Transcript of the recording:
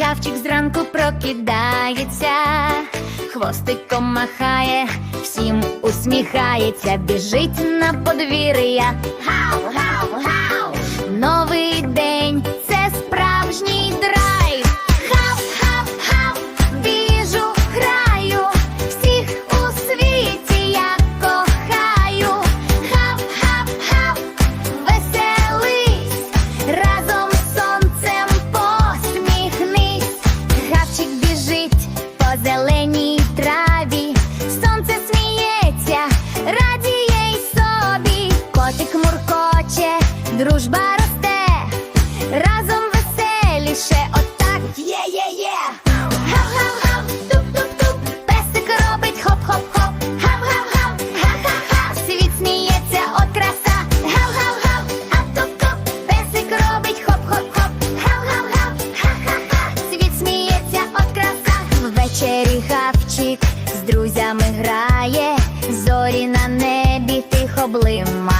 Гавчик зранку прокидається, хвостиком махає, всім усміхається, біжить на подвір'я. Гав, гав, гав. дружба росте, разом веселіше, отак є, є. Песик робить хоп-хоп-хоп. Гав-гав-гав, ха-ха-ха, світ сміється, от краса. Гав-гав-гав, а туп-туп, песик робить хоп-хоп-хоп. Гав-гав-гав, ха-ха-ха, світ сміється, от краса. Ввечері гавчик з друзями грає, зорі на небі тихо блима.